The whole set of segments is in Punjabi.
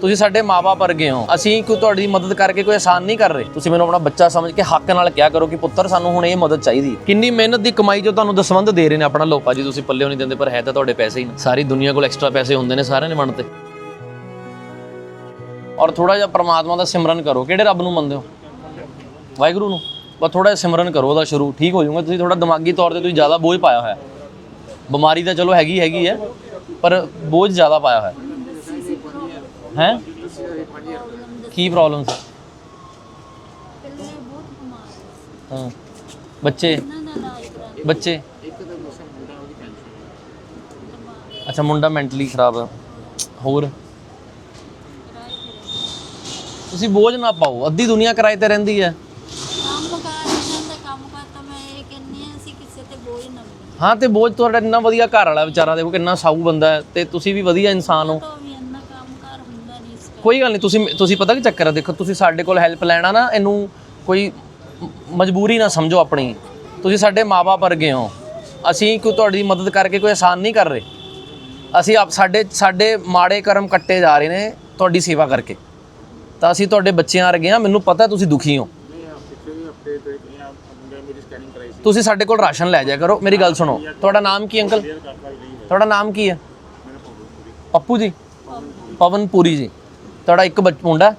ਤੁਸੀਂ ਸਾਡੇ ਮਾਪੇ ਵਰਗੇ ਹੋ। ਅਸੀਂ ਕੋਈ ਤੁਹਾਡੀ ਮਦਦ ਕਰਕੇ ਕੋਈ ਆਸਾਨ ਨਹੀਂ ਕਰ ਰਹੇ। ਤੁਸੀਂ ਮੈਨੂੰ ਆਪਣਾ ਬੱਚਾ ਸਮਝ ਕੇ ਹੱਕ ਨਾਲ ਕਿਹਾ ਕਰੋ ਕਿ ਪੁੱਤਰ, ਸਾਨੂੰ ਹੁਣ ਇਹ ਮਦਦ ਚਾਹੀਦੀ ਹੈ। ਕਿੰਨੀ ਮਿਹਨਤ ਦੀ ਕਮਾਈ ਜੋ ਤੁਹਾਨੂੰ ਦਸਵੰਧ ਦੇ ਰਹੇ ਨੇ ਆਪਣਾ ਲੋ ਭਾਜੀ, ਤੁਸੀਂ ਪੱਲਿਓ ਨਹੀਂ ਦਿੰਦੇ, ਪਰ ਹੈ ਤਾਂ ਤੁਹਾਡੇ ਪੈਸੇ ਹੀ ਨੇ। ਸਾਰੀ ਦੁਨੀਆ ਕੋਲ ਐਕਸਟਰਾ ਪੈਸੇ ਹੁੰਦੇ ਨੇ ਸਾਰਿਆਂ ਨੇ ਮਨ ਔਰ ਥੋੜਾ ਜਿਹਾ ਪ੍ਰਮਾਤਮਾ ਦਾ ਸਿਮਰਨ ਕਰੋ। ਕਿਹੜੇ ਰੱਬ ਨੂੰ ਮੰਨਦੇ ਹੋ? ਵਾਹਿਗੁਰੂ ਨੂੰ। ਬਸ ਥੋੜਾ ਜਿਹਾ ਸਿਮਰਨ ਕਰੋ ਉਹਦਾ ਸ਼ੁਰੂ। ਠੀਕ ਹੋ ਜਾਊਗਾ। ਤੁਸੀਂ ਥੋੜਾ ਦਿਮਾਗੀ ਤੌਰ ਤੇ ਤੁਸੀਂ ਜ਼ਿਆਦਾ ਬੋਝ ਪਾਇਆ ਹੋਇਆ ਹੈ। ਬਿਮਾਰੀ ਤਾਂ ਚਲੋ ਹੈਗੀ ਹੈਗੀ ਹੈ, ਪਰ ਬੋਝ ਜ਼ਿਆਦਾ ਪਾਇਆ ਹੋਇਆ ਹੈ। ਹੈ? ਕੀ ਪ੍ਰੋਬਲਮ ਸੀ? ਪਹਿਲੇ ਬਹੁਤ ਬਿਮਾਰ ਸੀ ਹਾਂ। ਬੱਚੇ? ਇਹਨਾਂ ਦਾ ਇਲਾਜ ਕਰਾ ਬੱਚੇ? ਅੱਛਾ, ਮੁੰਡਾ ਮੈਂਟਲੀ ਖਰਾਬ ਹੈ ਹੋਰ? ਤੁਸੀਂ ਬੋਝ ਨਾ ਪਾਓ। ਅੱਧੀ ਦੁਨੀਆ ਕਿਰਾਏ ਤੇ ਰਹਿੰਦੀ ਹੈ। ਕੰਮ ਕਾਰ ਇਹਨਾਂ ਦਾ ਕੰਮ ਕਾਰ ਤਾਂ ਮੈਂ ਇਹ ਕਹਿੰਨੀ ਆ ਅਸੀਂ ਕਿਸੇ ਤੇ ਬੋਝ ਨਾ ਬਣੇ ਹਾਂ, ਤੇ ਬੋਝ ਤੁਹਾਡਾ ਇੰਨਾ ਵਧੀਆ ਘਰ ਵਾਲਾ ਵਿਚਾਰਾ, ਦੇਖੋ ਕਿੰਨਾ ਸਾਊ ਬੰਦਾ ਹੈ ਤੇ ਤੁਸੀਂ ਵੀ ਵਧੀਆ ਇਨਸਾਨ ਹੋ। ਤਾਂ ਵੀ ਇੰਨਾ ਕੰਮ ਕਾਰ ਹੁੰਦਾ ਨਹੀਂ ਇਸ ਕੋਈ ਗੱਲ ਨਹੀਂ, ਤੁਸੀਂ ਤੁਸੀਂ ਪਤਾ ਕੀ ਚੱਕਰ ਹੈ ਦੇਖੋ, ਤੁਸੀਂ ਸਾਡੇ ਕੋਲ ਹੈਲਪ ਲੈਣਾ ਨਾ, ਇਹਨੂੰ ਕੋਈ ਮਜਬੂਰੀ ਨਾ ਸਮਝੋ ਆਪਣੀ। ਤੁਸੀਂ ਸਾਡੇ ਮਾਪੇ ਵਰਗੇ ਹੋ। ਅਸੀਂ ਕੋਈ ਤੁਹਾਡੀ ਮਦਦ ਕਰਕੇ ਕੋਈ ਆਸਾਨ ਨਹੀਂ ਕਰ ਰਹੇ। ਅਸੀਂ ਆਪ ਸਾਡੇ ਸਾਡੇ ਮਾੜੇ ਕਰਮ ਕੱਟੇ ਜਾ ਰਹੇ ਨੇ ਤੁਹਾਡੀ ਸੇਵਾ ਕਰਕੇ। ਤਾਂ ਅਸੀਂ ਤੁਹਾਡੇ ਬੱਚਿਆਂ ਵਰਗੇ ਆ, ਮੈਨੂੰ ਪਤਾ ਤੁਸੀਂ ਦੁਖੀ ਹੋ। ਤੁਸੀਂ ਸਾਡੇ ਕੋਲ ਰਾਸ਼ਨ ਲੈ ਜਾਇਆ ਕਰੋ। ਮੇਰੀ ਗੱਲ ਸੁਣੋ, ਤੁਹਾਡਾ ਨਾਮ ਕੀ ਅੰਕਲ? ਤੁਹਾਡਾ ਨਾਮ ਕੀ ਹੈ? ਪੱਪੂ ਜੀ। ਪਵਨ ਪਵਨਪੁਰੀ ਜੀ। ਤੁਹਾਡਾ ਇੱਕ ਬੱਚ, ਮੁੰਡਾ?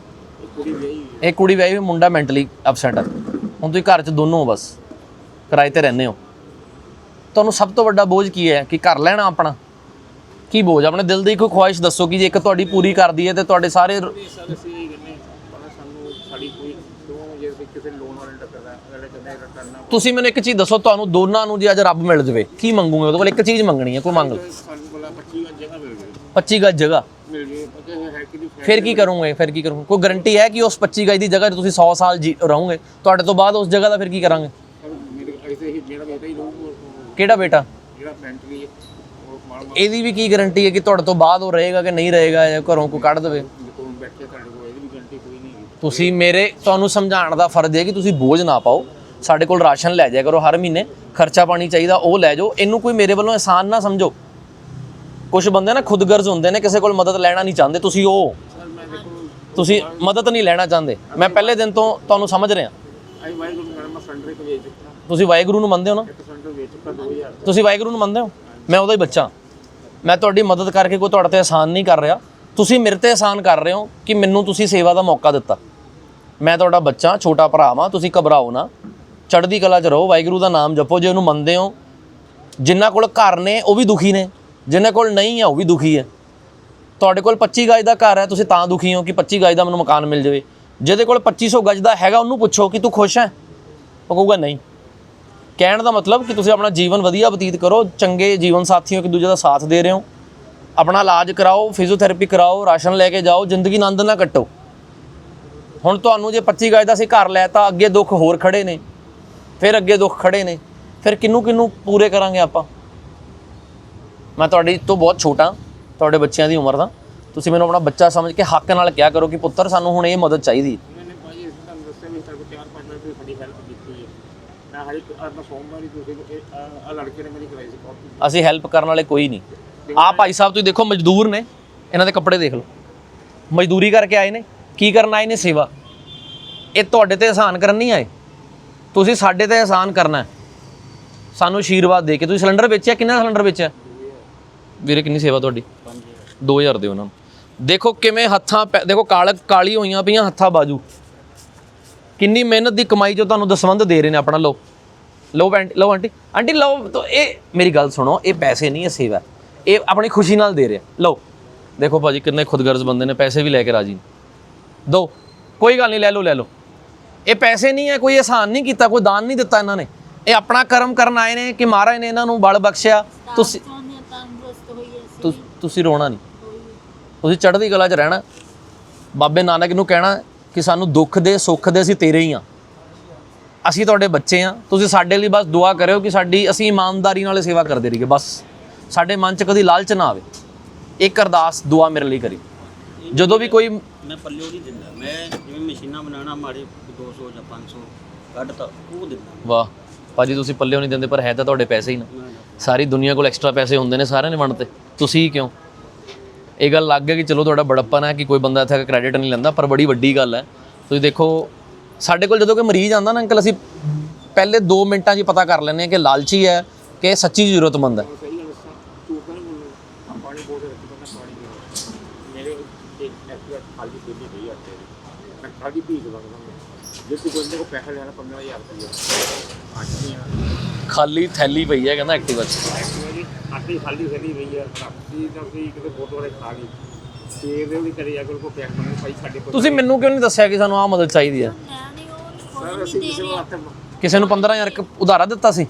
ਇਹ ਕੁੜੀ ਵਿਆਹੀ ਹੋਈ, ਮੁੰਡਾ ਮੈਂਟਲੀ ਅਪਸੈਟ ਹੈ ਹੁਣ ਤੁਸੀਂ ਘਰ 'ਚ ਦੋਨੋਂ ਹੋ ਬਸ। ਕਿਰਾਏ ਤੇ ਰਹਿੰਦੇ ਹੋ। ਤੁਹਾਨੂੰ ਸਭ ਤੋਂ ਵੱਡਾ ਬੋਝ ਕੀ ਹੈ? ਕਿ ਘਰ ਲੈਣਾ ਆਪਣਾ? ਕੀ ਬੋਝ? ਆਪਣੇ ਦਿਲ ਦੀ ਕੋਈ ਖੁਆਇਸ਼ ਦੱਸੋ ਕਿ ਜੇ ਇੱਕ ਤੁਹਾਡੀ ਪੂਰੀ ਕਰਦੀ ਹੈ ਤੇ ਤੁਹਾਡੇ ਸਾਰੇ ਰ- ਸਰ ਅਸੀਂ ਇਹ ਕਹਿੰਦੇ ਪਰ ਸਾਨੂੰ ਸਾਡੀ ਕੋਈ ਕਿਉਂ ਜੇ ਅਸੀਂ ਕਿਸੇ ਲੋਨ ਵਾਲੇ ਟੱਕਰਦਾ ਅਗਲੇ ਕਹਿੰਦੇ ਇਹ ਕਰਨਾ ਤੁਸੀਂ ਮੈਨੂੰ ਇੱਕ ਚੀਜ਼ ਦੱਸੋ, ਤੁਹਾਨੂੰ ਦੋਨਾਂ ਨੂੰ ਜੇ ਅੱਜ ਰੱਬ ਮਿਲ ਜਵੇ, ਕੀ ਮੰਗੂਗੇ? ਉਹਦੇ ਕੋਲ ਇੱਕ ਚੀਜ਼ ਮੰਗਣੀ ਹੈ, ਕੋਈ ਮੰਗ ਲਓ। ਸਾਨੂੰ ਕੋਲ 25 ਗਜ ਜਗ੍ਹਾ। ਮਿਲ ਗਈ 25 ਗਜ ਜਗ੍ਹਾ ਮਿਲ ਗਈ ਪਤਾ ਹੈ ਕਿ ਨਹੀਂ ਫਿਰ ਕੀ ਕਰੋਗੇ? ਫਿਰ ਕੀ ਕਰੋਗੇ? ਕੋਈ ਗਾਰੰਟੀ ਹੈ ਕਿ ਉਸ 25 ਗਜ ਦੀ ਜਗ੍ਹਾ 'ਤੇ ਤੁਸੀਂ 100 ਸਾਲ ਜੀ ਰਹੋਗੇ? ਤੁਹਾਡੇ ਤੋਂ ਬਾਅਦ ਉਸ ਜਗ੍ਹਾ ਦਾ ਫਿਰ ਕੀ ਕਰਾਂਗੇ? ਮੇਰੇ ਐਸੇ ਹੀ ਮੇਰਾ ਬੇਟਾ ਹੀ ਰਹੂ ਕਿਹੜਾ ਬੇਟਾ? ਜਿਹੜਾ ਮੈਂਟਲੀ ਇਹਦੀ ਵੀ ਕੀ ਗਾਰੰਟੀ ਹੈ ਕਿ ਤੁਹਾਡੇ ਤੋਂ ਬਾਅਦ ਉਹ ਰਹੇਗਾ ਕਿ ਨਹੀਂ ਰਹੇਗਾ, ਜਾਂ ਘਰੋਂ ਕੋਈ ਕੱਢ ਦੇਵੇ? ਤੁਸੀਂ ਮੇਰੇ, ਤੁਹਾਨੂੰ ਸਮਝਾਉਣ ਦਾ ਫਰਜ਼ ਹੈ ਕਿ ਤੁਸੀਂ ਬੋਝ ਨਾ ਪਾਓ। ਸਾਡੇ ਕੋਲ ਰਾਸ਼ਨ ਲੈ ਜਾਇਆ ਕਰੋ ਹਰ ਮਹੀਨੇ ਖਰਚਾ ਪਾਣੀ ਚਾਹੀਦਾ ਉਹ ਲੈ ਜਾਓ। ਇਹਨੂੰ ਕੋਈ ਮੇਰੇ ਵੱਲੋਂ ਆਸਾਨ ਨਾ ਸਮਝੋ। ਕੁਝ ਬੰਦੇ ਨਾ ਖੁਦਗਰਜ਼ ਹੁੰਦੇ ਨੇ ਕਿਸੇ ਕੋਲ ਮਦਦ ਲੈਣਾ ਨਹੀਂ ਚਾਹੁੰਦੇ। ਤੁਸੀਂ ਉਹ ਤੁਸੀਂ ਮਦਦ ਨਹੀਂ ਲੈਣਾ ਚਾਹੁੰਦੇ। ਮੈਂ ਪਹਿਲੇ ਦਿਨ ਤੋਂ ਤੁਹਾਨੂੰ ਸਮਝ ਰਿਹਾ। ਤੁਸੀਂ ਵਾਹਿਗੁਰੂ ਨੂੰ ਮੰਨਦੇ ਹੋ ਨਾ? ਇੱਕ ਸਿਲੰਡਰ ਵੇਚ ਚੁੱਕਾ 2000 ਤੁਸੀਂ ਵਾਹਿਗੁਰੂ ਨੂੰ ਮੰਨਦੇ ਹੋ? ਮੈਂ ਉਹਦਾ ਹੀ ਬੱਚਾ। ਮੈਂ ਤੁਹਾਡੀ ਮਦਦ ਕਰਕੇ ਕੋਈ ਤੁਹਾਡੇ ਤੇ ਆਸਾਨ ਨਹੀਂ ਕਰ ਰਿਹਾ। ਤੁਸੀਂ ਮੇਰੇ ਤੇ ਆਸਾਨ ਕਰ ਰਹੇ ਹੋ ਕਿ ਮੈਨੂੰ ਤੁਸੀਂ ਸੇਵਾ ਦਾ ਮੌਕਾ ਦਿੱਤਾ। ਮੈਂ ਤੁਹਾਡਾ ਬੱਚਾ ਛੋਟਾ ਭਰਾ ਵਾਂ ਤੁਸੀਂ ਘਬਰਾਓ ਨਾ। ਚੜ੍ਹਦੀ ਕਲਾ 'ਚ ਰਹੋ, ਵਾਹਿਗੁਰੂ ਦਾ ਨਾਮ ਜਪੋ, ਜੇ ਉਹਨੂੰ ਮੰਨਦੇ ਹੋ ਜਿਨ੍ਹਾਂ ਕੋਲ ਘਰ ਨੇ, ਉਹ ਵੀ ਦੁਖੀ ਨੇ ਜਿਨ੍ਹਾਂ ਕੋਲ ਨਹੀਂ ਹੈ ਉਹ ਵੀ ਦੁਖੀ ਹੈ। ਤੁਹਾਡੇ ਕੋਲ 25 ਗਜ ਦਾ ਘਰ ਹੈ, ਤੁਸੀਂ ਤਾਂ ਦੁਖੀ ਹੋ ਕਿ 25 ਗਜ ਦਾ ਮੈਨੂੰ ਮਕਾਨ ਮਿਲ ਜਾਵੇ। ਜਿਹਦੇ ਕੋਲ 2500 ਗਜ ਦਾ ਹੈਗਾ, ਉਹਨੂੰ ਪੁੱਛੋ ਕਿ ਤੂੰ ਖੁਸ਼ ਹੈ? ਉਹ ਕਹੂਗਾ, ਨਹੀਂ। ਕਹਿਣ ਦਾ ਮਤਲਬ ਕਿ ਤੁਸੀਂ ਆਪਣਾ ਜੀਵਨ ਵਧੀਆ ਬਤੀਤ ਕਰੋ, ਚੰਗੇ ਜੀਵਨ ਸਾਥੀਓ, ਇੱਕ ਦੂਜੇ ਦਾ ਸਾਥ ਦੇ ਰਹੇ ਹੋ। ਆਪਣਾ ਇਲਾਜ ਕਰਾਓ, ਫਿਜ਼ੀਓਥੈਰੇਪੀ ਕਰਾਓ, ਰਾਸ਼ਨ ਲੈ ਕੇ ਜਾਓ, ਜ਼ਿੰਦਗੀ ਆਨੰਦ ਨਾਲ ਕੱਟੋ। ਹੁਣ ਤੁਹਾਨੂੰ ਜੇ 25 ਗਜ ਦਾ ਸੀ ਘਰ ਲੈਤਾ, ਅੱਗੇ ਦੁੱਖ ਹੋਰ ਖੜੇ ਨੇ। ਫਿਰ ਅੱਗੇ ਦੁੱਖ ਖੜੇ ਨੇ। ਫਿਰ ਕਿੰਨੂੰ ਕਿੰਨੂੰ ਪੂਰੇ ਕਰਾਂਗੇ ਆਪਾਂ? ਮੈਂ ਤੁਹਾਡੀ ਤੋਂ ਬਹੁਤ ਛੋਟਾ ਤੁਹਾਡੇ ਬੱਚਿਆਂ ਦੀ ਉਮਰ ਦਾ। ਤੁਸੀਂ ਮੈਨੂੰ ਆਪਣਾ ਬੱਚਾ ਸਮਝ ਕੇ ਹੱਕ ਨਾਲ ਕਿਹਾ ਕਰੋ ਕਿ ਪੁੱਤਰ ਸਾਨੂੰ ਹੁਣ ਇਹ ਮਦਦ ਚਾਹੀਦੀ ਅਸੀਂ ਹੈਲਪ ਕਰਨ ਵਾਲੇ ਕੋਈ ਨਹੀਂ। ਆ ਭਾਈ ਸਾਹਿਬ ਤੁਸੀਂ ਦੇਖੋ ਮਜ਼ਦੂਰ ਨੇ। ਇਹਨਾਂ ਦੇ ਕੱਪੜੇ ਦੇਖ ਲਓ। ਮਜ਼ਦੂਰੀ ਕਰਕੇ ਆਏ ਨੇ। ਕੀ ਕਰਨ ਆਏ ਨੇ? ਸੇਵਾ। ਇਹ ਤੁਹਾਡੇ ਤੇ ਆਸਾਨ ਕਰਨ ਨਹੀਂ ਆਏ? ਤੁਸੀਂ ਸਾਡੇ ਤੇ ਆਸਾਨ ਕਰਨਾ ਸਾਨੂੰ ਆਸ਼ੀਰਵਾਦ ਦੇ ਕੇ। ਤੁਸੀਂ ਸਿਲੰਡਰ ਵੇਚਿਆ? ਕਿੰਨਾ ਸਿਲੰਡਰ ਵੇਚਿਆ? ਵੀਰੇ, ਕਿੰਨੀ ਸੇਵਾ ਤੁਹਾਡੀ? 2000 ਦਿਓ ਉਹਨਾਂ ਨੂੰ। ਦੇਖੋ ਕਿਵੇਂ ਹੱਥਾਂ ਪੈ- ਦੇਖੋ ਕਾਲ ਕਾਲੀ ਹੋਈਆਂ ਪਈਆਂ, ਹੱਥਾਂ ਬਾਜੂ। ਕਿੰਨੀ ਮਿਹਨਤ ਦੀ ਕਮਾਈ ਜੋ ਤੁਹਾਨੂੰ ਦਸਵੰਦ ਦੇ ਰਹੇ ਨੇ ਆਪਣਾ। ਲਓ। ਲਓ ਆਂਟੀ ਲਓ ਆਂਟੀ। ਆਂਟੀ, ਲਓ ਤੋ ਇਹ ਮੇਰੀ ਗੱਲ ਸੁਣੋ, ਇਹ ਪੈਸੇ ਨਹੀਂ, ਇਹ ਸੇਵਾ ਇਹ ਆਪਣੀ ਖੁਸ਼ੀ ਨਾਲ ਦੇ ਰਿਹਾ। ਲਓ। ਦੇਖੋ ਭਾਜੀ, ਕਿੰਨੇ ਖੁਦਗਰਜ਼ ਬੰਦੇ ਨੇ, ਪੈਸੇ ਵੀ ਲੈ ਕੇ ਰਾਜੀ ਨੇ। ਦੋ। ਕੋਈ ਗੱਲ ਨਹੀਂ, ਲੈ ਲਓ ਲੈ ਲਓ। ਇਹ ਪੈਸੇ ਨਹੀਂ ਹੈ ਕੋਈ ਆਸਾਨ ਨਹੀਂ ਕੀਤਾ ਕੋਈ ਦਾਨ ਨਹੀਂ ਦਿੱਤਾ ਇਹਨਾਂ ਨੇ। ਇਹ ਆਪਣਾ ਕਰਮ ਕਰਨ ਆਏ ਨੇ ਕਿ ਮਹਾਰਾਜ ਨੇ ਇਹਨਾਂ ਨੂੰ ਬਲ ਬਖਸ਼ਿਆ। ਤੁਸੀਂ ਤੁਸੀਂ ਰੋਣਾ ਨਹੀਂ। ਤੁਸੀਂ ਚੜ੍ਹਦੀ ਕਲਾ 'ਚ ਰਹਿਣਾ। ਬਾਬੇ ਨਾਨਕ ਨੂੰ ਕਹਿਣਾ ਕਿ ਸਾਨੂੰ ਦੁੱਖ ਦੇ ਸੁੱਖ ਦੇ ਅਸੀਂ ਤੇਰੇ ਹੀ ਆ ਅਸੀਂ ਤੁਹਾਡੇ ਬੱਚੇ ਆ ਤੁਸੀਂ ਸਾਡੇ ਲਈ ਬਸ ਦੁਆ ਕਰਿਓ ਕਿ ਸਾਡੀ ਅਸੀਂ ਇਮਾਨਦਾਰੀ ਨਾਲ ਸੇਵਾ ਕਰਦੇ ਰਹੀਏ ਬਸ। ਸਾਡੇ ਮਨ 'ਚ ਕਦੀ ਲਾਲਚ ਨਾ ਆਵੇ। ਇੱਕ ਅਰਦਾਸ ਦੁਆ ਮੇਰੇ ਲਈ ਕਰੀ। ਜਦੋਂ ਵੀ ਕੋਈ ਮੈਂ ਪੱਲਿਓ ਨਹੀਂ ਦਿੰਦਾ। ਮੈਂ ਜਿਵੇਂ ਮਸ਼ੀਨਾਂ ਬਣਾਉਣਾ ਮਾੜੇ 200 ਜਾਂ 500 ਕੱਢ ਤਾਂ ਉਹ ਦਿੰਦਾ। ਵਾਹ। ਭਾਜੀ ਤੁਸੀਂ ਪੱਲਿਓ ਨਹੀਂ ਦਿੰਦੇ ਪਰ ਹੈ ਤਾਂ ਤੁਹਾਡੇ ਪੈਸੇ ਹੀ ਨਾ। ਸਾਰੀ ਦੁਨੀਆ ਕੋਲ ਐਕਸਟਰਾ ਪੈਸੇ ਹੁੰਦੇ ਨੇ ਸਾਰਿਆਂ ਨੇ ਵੰਡ ਤੇ। ਤੁਸੀਂ ਕਿਉਂ? ਇਹ ਗੱਲ ਲੱਗ ਗਿਆ ਕਿ ਚਲੋ ਤੁਹਾਡਾ ਬੜੱਪਨ ਹੈ ਕਿ ਕੋਈ ਬੰਦਾ ਇੱਥੇ ਕ੍ਰੈਡਿਟ ਨਹੀਂ ਲੈਂਦਾ ਪਰ ਬੜੀ ਵੱਡੀ ਗੱਲ ਹੈ। ਤੁਸੀਂ ਦੇਖੋ ਸਾਡੇ ਕੋਲ ਜਦੋਂ ਕੋਈ ਮਰੀਜ਼ ਆਂਦਾ ਨਾ ਅੰਕਲ ਅਸੀਂ ਪਹਿਲੇ 2 ਮਿੰਟਾਂ 'ਚ ਪਤਾ ਕਰ ਲੈਂਦੇ ਹਾਂ ਕਿ ਲਾਲਚੀ ਹੈ ਕਿ ਸੱਚੀ ਜ਼ਰੂਰਤਮੰਦ ਹੈ ਸਹੀ ਗੱਲ ਦੱਸਾਂ ਝੂਠ ਨਹੀਂ ਬੋਲਣਾ ਆ ਪਾਣੀ ਬੋਲ ਰੱਖੀ ਬੰਦਾ ਪਾਣੀ ਪੀਣਾ ਮੇਰੇ ਇੱਕ ਐਕਟਿਵਾ ਖਾਲੀ ਪੀਣੀ ਨਹੀਂ ਆਤੇ ਪੀ ਕੇ ਲੱਗਦਾ ਜੇ ਤੂੰ ਬੰਦੇ ਕੋ ਪੈਸਾ ਲੈਣਾ 15000 ਰੁਪਏ ਅੱਜ ਨਹੀਂ ਆ ਖਾਲੀ ਥੈਲੀ ਪਈ ਹੈ ਕਹਿੰਦਾ ਐਕਟਿਵਾ 'ਚ। ਐਕਟਿਵਾ ਜੀ ਆਟੀ ਖਾਲੀ ਖੜੀ ਪਈ ਆ ਰਾਤੀ ਤਾਂ ਅਸੀਂ ਕਿਤੇ ਗੁਰਦੁਆਰੇ ਖਾ ਲਈ ਤੇ ਦੇ ਉਹਦੀ ਕਰੀ ਅਗਰ ਕੋ ਪੈਸਾ ਮੰਗੇ ਭਾਈ ਸਾਡੇ ਕੋਲ ਤੁਸੀਂ ਮੈਨੂੰ ਕਿਉਂ ਨਹੀਂ ਦੱਸਿਆ ਕਿ ਸਾਨੂੰ ਆਹ ਮਦਦ ਚਾਹੀਦੀ ਹੈ? ਮੈਂ ਨਹੀਂ ਉਹ ਸਰ ਖੁਦ ਅਸੀਂ ਨਹੀਂ ਕਿਸੇ ਨੂੰ ਰਿਹਾ ਹੱਥ ਕਿਸੇ ਨੂੰ 15000 ਕ ਉਧਾਰਾ ਦਿੱਤਾ ਸੀ?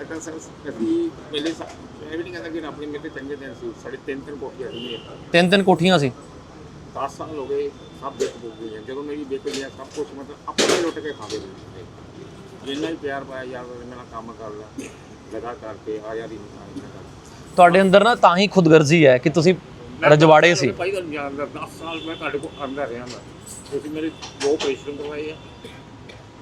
ਇਦਾਂ ਸਰ ਅਸੀਂ ਪਹਿਲੇ ਸਾ- ਇਹ ਵੀ ਨਹੀਂ ਕਹਿੰਦਾ ਕਿ ਆਪਣੀ ਮੇਰੇ ਤੇ ਚੰਗੇ ਦਿਨ ਸੀ। ਸਾਡੇ ਤਿੰਨ ਤਿੰਨ ਕੋਠੀਆਂ ਸੀ ਤਿੰਨ ਤਿੰਨ ਕੋਠੀਆਂ ਸੀ। 10 ਸਾਲ ਹੋ ਗਏ ਸਭ ਵਿਕ ਬੁੱਕ ਗਈਆਂ ਜਦੋਂ ਮੇਰੀ ਵਿਕ ਗਿਆ ਸਭ ਕੁਝ ਮਤਲਬ ਆਪਣੇ ਲੁੱਟ ਕੇ ਖਾਦੇ ਨੇ ਜਿੰਨਾ ਹੀ ਪਿਆਰ ਪਾਇਆ ਯਾਰ ਮੇਰਾ ਕੰਮ ਕਰ ਲੈ ਲਗਾ ਕਰਕੇ ਆ ਯਾਰ ਇਹਨਾਂ ਦਾ ਤੁਹਾਡੇ ਅੰਦਰ ਨਾ ਤਾਂ ਹੀ ਖੁਦਗਰਜ਼ੀ ਹੈ ਕਿ ਤੁਸੀਂ ਰਜਵਾੜੇ ਸੀ। ਭਾਈ ਤੁਹਾਨੂੰ ਜਾਣਦਾ 10 ਸਾਲ ਮੈਂ ਤੁਹਾਡੇ ਕੋਲ ਆਂਦਾ ਰਿਹਾ ਮੈਂ। ਤੁਸੀਂ ਮੇਰੇ ਦੋ ਆਪਰੇਸ਼ਨ ਕਰਵਾਏ ਆ।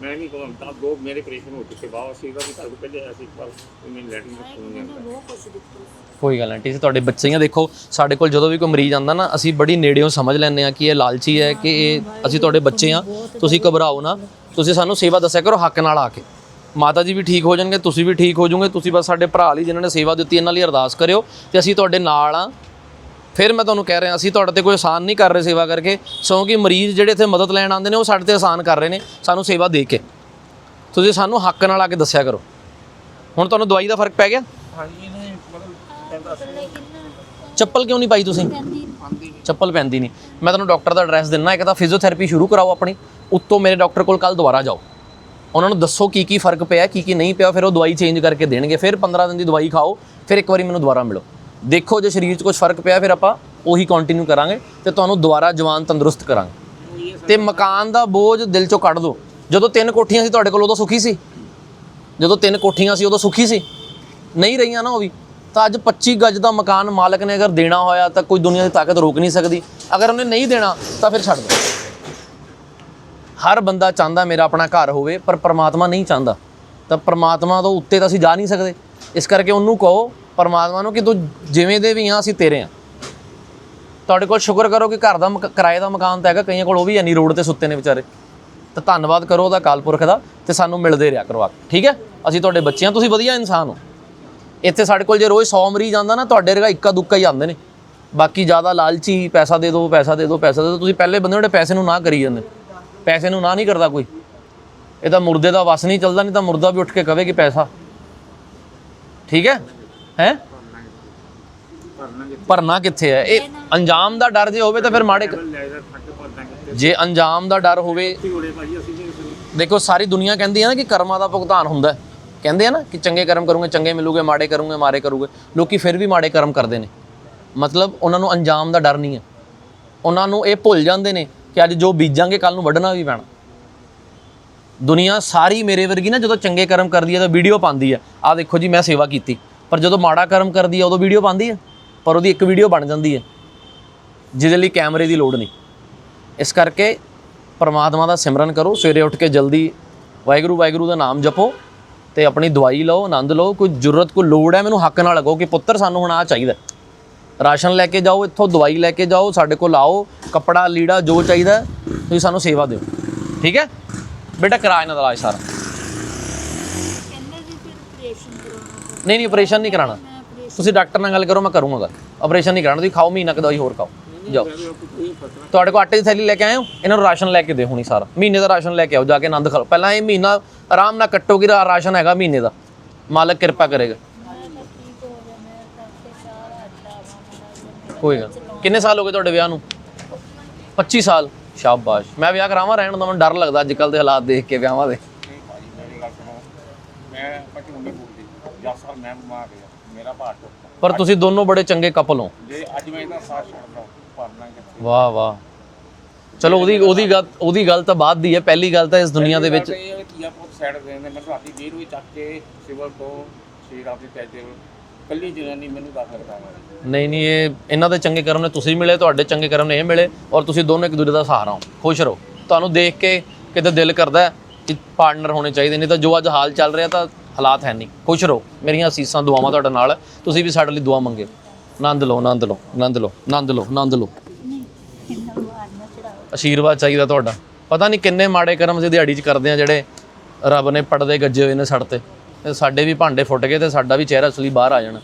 ਮੈਂ ਨਹੀਂ ਕੋਲ ਤਾਂ ਦੋ ਮੇਰੇ ਆਪਰੇਸ਼ਨ ਹੋ ਚੁੱਕੇ ਬਾਬਾ ਸੀ ਦਾ ਵੀ ਕੋਲ ਪਹਿਲੇ ਆਇਆ ਸੀ ਇੱਕ ਵਾਰ ਮੈਨੂੰ ਲੈਟਿੰਗ ਦਾ ਫੋਨ ਨਹੀਂ ਆਉਂਦਾ ਬਹੁਤ ਕੁਛ ਦਿੱਤਾ ਕੋਈ ਗੱਲ ਨਹੀਂ ਹੈ ਤੁਹਾਡੇ ਬੱਚੇ ਆ ਦੇਖੋ ਸਾਡੇ ਕੋਲ ਜਦੋਂ ਵੀ ਕੋਈ ਮਰੀਜ਼ ਆਂਦਾ ਨਾ ਅਸੀਂ ਬੜੀ ਨੇੜਿਓਂ ਸਮਝ ਲੈਂਦੇ ਆ ਕਿ ਇਹ ਲਾਲਚੀ ਹੈ ਕਿ ਇਹ ਅਸੀਂ ਤੁਹਾਡੇ ਬੱਚੇ ਆ ਤੁਸੀਂ ਘਬਰਾਓ ਨਾ ਤੁਸੀਂ ਸਾਨੂੰ ਸੇਵਾ ਦੱਸਿਆ ਕਰੋ ਹੱਕ ਨਾਲ ਆ ਕੇ। ਮਾਤਾ ਜੀ ਵੀ ਠੀਕ ਹੋ ਜਾਣਗੇ ਤੁਸੀਂ ਵੀ ਠੀਕ ਹੋ ਜਾਓਗੇ ਤੁਸੀਂ ਬਸ ਸਾਡੇ ਭਰਾ ਲਈ ਜਿਨ੍ਹਾਂ ਨੇ ਸੇਵਾ ਦਿੱਤੀ ਇਹਨਾਂ ਲਈ ਅਰਦਾਸ ਕਰਿਓ ਤੇ ਅਸੀਂ ਤੁਹਾਡੇ ਨਾਲ ਆ ਫਿਰ ਮੈਂ ਤੁਹਾਨੂੰ ਕਹਿ ਰਿਹਾ ਅਸੀਂ ਤੁਹਾਡੇ ਤੇ ਕੋਈ ਆਸਾਨ ਨਹੀਂ ਕਰ ਰਹੇ ਸੇਵਾ ਕਰਕੇ ਸੋ ਕਿ ਮਰੀਜ਼ ਜਿਹੜੇ ਇੱਥੇ ਮਦਦ ਲੈਣ ਆਉਂਦੇ ਨੇ ਉਹ ਸਾਡੇ ਤੇ ਆਸਾਨ ਕਰ ਰਹੇ ਨੇ ਸਾਨੂੰ ਸੇਵਾ ਦੇ ਕੇ। ਤੁਸੀਂ ਸਾਨੂੰ ਹੱਕ ਨਾਲ ਆ ਕੇ ਦੱਸਿਆ ਕਰੋ। ਹੁਣ ਤੁਹਾਨੂੰ ਦਵਾਈ ਦਾ ਫ਼ਰਕ ਪੈ ਗਿਆ? ਹਾਂਜੀ ਮਤਲਬ ਚੱਪਲ ਕਿਉਂ ਨਹੀਂ ਪਾਈ ਤੁਸੀਂ? ਚੱਪਲ ਪੈਂਦੀ ਨਹੀਂ। ਮੈਂ ਤੁਹਾਨੂੰ ਡਾਕਟਰ ਦਾ ਐਡਰੈਸ ਦਿੰਨਾ ਇੱਕ ਤਾਂ ਫਿਜ਼ੀਓਥੈਰੇਪੀ ਸ਼ੁਰੂ ਕਰਾਓ ਆਪਣੀ ਉੱਤੋਂ ਮੇਰੇ ਡਾਕਟਰ ਕੋਲ ਕੱਲ ਦੁਬਾਰਾ ਜਾਓ। ਉਹਨਾਂ ਨੂੰ ਦੱਸੋ ਕੀ ਕੀ ਫ਼ਰਕ ਪਿਆ ਕੀ ਕੀ ਨਹੀਂ ਪਿਆ ਫਿਰ ਉਹ ਦਵਾਈ ਚੇਂਜ ਕਰਕੇ ਦੇਣਗੇ। ਫਿਰ 15 ਦਿਨ ਦੀ ਦਵਾਈ ਖਾਓ ਫਿਰ ਇੱਕ ਵਾਰੀ ਮੈਨੂੰ ਦੁਬਾਰਾ ਮਿਲੋ। ਦੇਖੋ ਜੇ ਸਰੀਰ 'ਚ ਕੁਝ ਫ਼ਰਕ ਪਿਆ ਫਿਰ ਆਪਾਂ ਉਹੀ ਕੰਟੀਨਿਊ ਕਰਾਂਗੇ ਤੇ ਤੁਹਾਨੂੰ ਦੁਬਾਰਾ ਜਵਾਨ ਤੰਦਰੁਸਤ ਕਰਾਂਗੇ। ਤੇ ਮਕਾਨ ਦਾ ਬੋਝ ਦਿਲ 'ਚੋਂ ਕੱਢ ਦਿਓ। ਜਦੋਂ ਤਿੰਨ ਕੋਠੀਆਂ ਸੀ ਤੁਹਾਡੇ ਕੋਲ ਉਦੋਂ ਸੁਖੀ ਸੀ? ਜਦੋਂ ਤਿੰਨ ਕੋਠੀਆਂ ਸੀ ਉਦੋਂ ਸੁਖੀ ਸੀ? ਨਹੀਂ ਰਹੀਆਂ ਨਾ ਉਹ ਵੀ। ਤਾਂ ਅੱਜ 25 ਗਜ ਦਾ ਮਕਾਨ ਮਾਲਕ ਨੇ ਅਗਰ ਦੇਣਾ ਹੋਇਆ ਤਾਂ ਕੋਈ ਦੁਨੀਆ ਦੀ ਤਾਕਤ ਰੋਕ ਨਹੀਂ ਸਕਦੀ। ਅਗਰ ਉਹਨੇ ਨਹੀਂ ਦੇਣਾ ਤਾਂ ਫਿਰ ਛੱਡ ਦਿਓ। ਹਰ ਬੰਦਾ ਚਾਹੁੰਦਾ ਮੇਰਾ ਆਪਣਾ ਘਰ ਹੋਵੇ, ਪਰ ਪ੍ਰਮਾਤਮਾ ਨਹੀਂ ਚਾਹੁੰਦਾ। ਤਾਂ ਪਰਮਾਤਮਾ ਤੋਂ ਉੱਤੇ ਤਾਂ ਅਸੀਂ ਜਾ ਨਹੀਂ ਸਕਦੇ। ਇਸ ਕਰਕੇ ਉਹਨੂੰ ਕਹੋ ਪਰਮਾਤਮਾ ਨੂੰ ਕਿ ਤੂੰ ਜਿਵੇਂ ਦੇ ਵੀ ਆ, ਅਸੀਂ ਤੇਰੇ ਆ। ਤੁਹਾਡੇ ਕੋਲ ਸ਼ੁਕਰ ਕਰੋ ਕਿ ਘਰ ਦਾ ਮਕ- ਕਿਰਾਏ ਦਾ ਮਕਾਨ ਤਾਂ ਹੈਗਾ, ਕਈਆਂ ਕੋਲ ਉਹ ਵੀ ਹੈ ਨਹੀਂ, ਰੋਡ ਤੇ ਸੁੱਤੇ ਨੇ ਵਿਚਾਰੇ। ਤਾਂ ਧੰਨਵਾਦ ਕਰੋ ਉਹਦਾ ਕਾਲਪੁਰਖ ਦਾ ਤੇ ਸਾਨੂੰ ਮਿਲਦੇ ਰਿਹਾ ਕਰੋ ਆ ਠੀਕ ਹੈ? ਅਸੀਂ ਤੁਹਾਡੇ ਬੱਚੇ ਹਾਂ, ਤੁਸੀਂ ਵਧੀਆ ਇਨਸਾਨ ਹੋ। ਇੱਥੇ ਸਾਡੇ ਕੋਲ ਜੇ ਰੋਜ਼ 100 ਮਰੀਜ਼ ਆਉਂਦਾ ਨਾ, ਤੁਹਾਡੇ ਵਰਗਾ ਇੱਕਾ ਦੁੱਕਾ ਹੀ ਆਉਂਦੇ ਨੇ। ਬਾਕੀ ਜ਼ਿਆਦਾ ਲਾਲਚੀ, ਪੈਸਾ ਦੇ ਦਿਓ ਪੈਸਾ ਦੇ ਦਿਓ ਪੈਸਾ ਦੇ ਦਿਓ ਤੁਸੀਂ ਪਹਿਲੇ ਬੰਦੇ ਜਿਹੜੇ ਪੈਸੇ ਨੂੰ ਨਾ ਕਰੀ ਜਾਂਦੇ। ਪੈਸੇ ਨੂੰ ਨਾ ਨਹੀਂ ਕਰਦਾ ਕੋਈ। ਇਹ ਤਾਂ ਮੁਰਦੇ ਦਾ ਵਸ ਨਹੀਂ ਚੱਲਦਾ, ਨਹੀਂ ਤਾਂ ਮੁਰਦਾ ਵੀ ਉੱਠ ਕੇ ਕਵੇ ਕਿ ਪੈਸਾ। ਠੀਕ ਹੈ? ਹੈ? ਭਰਨਾ ਕਿੱਥੇ? ਹੈ? ਇਹ ਅੰਜਾਮ ਦਾ ਡਰ ਜੇ ਹੋਵੇ ਤਾਂ ਫਿਰ ਮਾੜੇ ਜਾ ਅੰਜਾਮ ਦਾ ਡਰ ਹੋਵੇ ਦੇਖੋ ਸਾਰੀ ਦੁਨੀਆ ਕਹਿੰਦੀ ਹੈ ਨਾ ਕਿ ਕਰਮਾਂ ਦਾ ਭੁਗਤਾਨ ਹੁੰਦਾ ਹੈ। ਕਹਿੰਦੇ ਆ ਨਾ ਕਿ ਚੰਗੇ ਕਰਮ ਕਰੋਗੇ ਚੰਗੇ ਮਿਲੂਗੇ ਮਾੜੇ ਕਰੋਗੇ ਮਾੜੇ ਕਰੋਗੇ। ਲੋਕੀ ਫਿਰ ਵੀ ਮਾੜੇ ਕਰਮ ਕਰਦੇ ਨੇ। ਮਤਲਬ ਉਹਨਾਂ ਨੂੰ ਅੰਜਾਮ ਦਾ ਡਰ ਨਹੀਂ ਹੈ। ਉਹਨਾਂ ਨੂੰ ਇਹ ਭੁੱਲ ਜਾਂਦੇ ਨੇ ਕਿ ਅੱਜ ਜੋ ਬੀਜਾਂਗੇ ਕੱਲ ਨੂੰ ਵੱਢਣਾ ਵੀ ਪੈਣਾ। ਦੁਨੀਆ ਸਾਰੀ ਮੇਰੇ ਵਰਗੀ ਨਾ ਜਦੋਂ ਚੰਗੇ ਕਰਮ ਕਰਦੀ ਹੈ ਤਾਂ ਵੀਡੀਓ ਪਾਉਂਦੀ ਹੈ। ਆ ਦੇਖੋ ਜੀ ਮੈਂ ਸੇਵਾ ਕੀਤੀ। ਪਰ ਜਦੋਂ ਮਾੜਾ ਕਰਮ ਕਰਦੀ ਹੈ ਉਦੋਂ ਵੀਡੀਓ ਪਾਉਂਦੀ ਹੈ ਪਰ ਉਹਦੀ ਇੱਕ ਵੀਡੀਓ ਬਣ ਜਾਂਦੀ ਹੈ ਜਿਹਦੇ ਲਈ ਕੈਮਰੇ ਦੀ ਲੋੜ ਨਹੀਂ। ਇਸ ਕਰਕੇ ਪਰਮਾਤਮਾ ਦਾ ਸਿਮਰਨ ਕਰੋ, ਸਵੇਰੇ ਉੱਠ ਕੇ ਜਲਦੀ ਵਾਹਿਗੁਰੂ ਵਾਹਿਗੁਰੂ ਦਾ ਨਾਮ ਜਪੋ ਤੇ ਆਪਣੀ ਦਵਾਈ ਲਓ, ਆਨੰਦ ਲਓ, ਕੋਈ ਜ਼ਰੂਰਤ, ਕੋਈ ਲੋੜ ਹੈ, ਮੈਨੂੰ ਹੱਕ ਨਾਲ ਲੱਗੋ ਕਿ ਪੁੱਤਰ ਸਾਨੂੰ ਹੁਣ ਆ ਚਾਹੀਦਾ ਰਾਸ਼ਨ ਲੈ ਕੇ ਜਾਓ, ਇੱਥੋਂ ਦਵਾਈ ਲੈ ਕੇ ਜਾਓ, ਸਾਡੇ ਕੋਲ ਆਓ, ਕੱਪੜਾ, ਲੀੜਾ, ਜੋ ਚਾਹੀਦਾ ਤੁਸੀਂ ਸਾਨੂੰ ਸੇਵਾ ਦਿਓ। ਠੀਕ ਹੈ? ਬੇਟਾ ਕਰਾ ਨਾ ਦਾ ਇਲਾਜ ਨਹੀਂ ਨਹੀਂ ਆਪਰੇਸ਼ਨ ਨਹੀਂ ਕਰਾਣਾ ਤੁਸੀਂ ਡਾਕਟਰ ਨਾਲ ਗੱਲ ਕਰੋ ਮੈਂ ਕਰੂੰਗਾ ਗੱਲ। ਆਪਰੇਸ਼ਨ ਨਹੀਂ ਕਰਾਣਾ ਤੁਸੀਂ ਖਾਓ ਮਹੀਨਾ ਕਦਾ ਹੀ ਹੋਰ ਖਾਓ। ਜਾਓ। ਤੁਹਾਡੇ ਕੋਲ ਆਟੇ ਦੀ ਥੈਲੀ ਲੈ ਕੇ ਆਏ ਹੋ? ਇਹਨਾਂ ਨੂੰ ਰਾਸ਼ਨ ਲੈ ਕੇ ਦੇ ਹੁਣੀ ਸਾਰਾ। ਮਹੀਨੇ ਦਾ ਰਾਸ਼ਨ ਲੈ ਕੇ ਆਓ ਜਾ ਕੇ ਆਨੰਦ ਖਾਓ। ਪਹਿਲਾਂ ਇਹ ਮਹੀਨਾ ਆਰਾਮ ਨਾਲ ਕੱਟੋਗੇ ਰਾਸ਼ਨ ਹੈਗਾ ਮਹੀਨੇ ਦਾ। ਮਾਲਕ ਕਿਰਪਾ ਕਰੇਗਾ। ਕੋਈ ਗੱਲ ਕਿੰਨੇ ਸਾਲ ਹੋ ਗਏ ਤੁਹਾਡੇ ਵਿਆਹ ਨੂੰ? 25 ਸਾਲ। ਸ਼ਾਬਾਸ਼। ਮੈਂ ਵਿਆਹ ਕਰਾਵਾਂ ਰਹਿਣ ਦਾ ਮੈਨੂੰ ਡਰ ਲੱਗਦਾ ਅੱਜ ਕੱਲ ਦੇ ਹਾਲਾਤ ਦੇਖ ਕੇ ਵਿਆਹਾਂ ਦੇ। ਮੈਂ ਪਟੂਣੀ ਪਰ ਤੁਸੀਂ ਦੋਨੋਂ ਬੜੇ ਚੰਗੇ ਕਪਲ ਹੋ। ਜੇ ਅੱਜ ਮੈਂ ਇਹਦਾ ਸਾਥ ਛੱਡਦਾ ਵਾਹ ਵਾਹ। ਚਲੋ ਉਹਦੀ ਉਹਦੀ ਗੱਲ ਉਹਦੀ ਗੱਲ ਤਾਂ ਬਾਅਦ ਦੀ ਹੈ। ਪਹਿਲੀ ਗੱਲ ਤਾਂ ਇਸ ਦੁਨੀਆ ਦੇ ਵਿੱਚ ਨਹੀਂ ਨਹੀਂ ਇਹ ਇਹਨਾਂ ਦੇ ਚੰਗੇ ਕਰਮ ਨੇ। ਤੁਸੀਂ ਮਿਲੇ ਤੁਹਾਡੇ ਚੰਗੇ ਕਰਮ ਨੇ ਇਹ ਮਿਲੇ। ਔਰ ਤੁਸੀਂ ਦੋਨੋਂ ਇੱਕ ਦੂਜੇ ਦਾ ਸਹਾਰਾ ਹੋ। ਖੁਸ਼ ਰਹੋ। ਤੁਹਾਨੂੰ ਦੇਖ ਕੇ ਕਿਤੇ ਦਿਲ ਕਰਦਾ ਕਿ ਪਾਰਟਨਰ ਹੋਣੇ ਚਾਹੀਦੇ ਨੇ। ਤਾਂ ਜੋ ਅੱਜ ਹਾਲ ਚੱਲ ਰਿਹਾ ਤਾਂ ਹਾਲਾਤ ਹੈ ਨਹੀਂ। ਖੁਸ਼ ਰਹੋ। ਮੇਰੀਆਂ ਅਸੀਸਾਂ ਦੁਆਵਾਂ ਤੁਹਾਡੇ ਨਾਲ। ਤੁਸੀਂ ਵੀ ਸਾਡੇ ਲਈ ਦੁਆ ਮੰਗਿਓ। ਆਨੰਦ ਲਓ ਆਨੰਦ ਲਓ ਆਨੰਦ ਲਓ ਆਨੰਦ ਲਓ ਆਨੰਦ ਲਓ। ਆਸ਼ੀਰਵਾਦ ਚਾਹੀਦਾ ਤੁਹਾਡਾ। ਪਤਾ ਨਹੀਂ ਕਿੰਨੇ ਮਾੜੇ ਕਰਮ ਅਸੀਂ ਦਿਹਾੜੀ 'ਚ ਕਰਦੇ ਆ ਜਿਹੜੇ ਰੱਬ ਨੇ ਪੜਦੇ ਗੱਜੇ ਹੋਏ ਨੇ ਸੜ ਤੇ ਸਾਡੇ ਵੀ ਭਾਂਡੇ ਫੁੱਟ ਗਏ ਤੇ ਸਾਡਾ ਵੀ ਚਿਹਰਾ ਅਸਲੀ ਬਾਹਰ ਆ ਜਾਣਾ।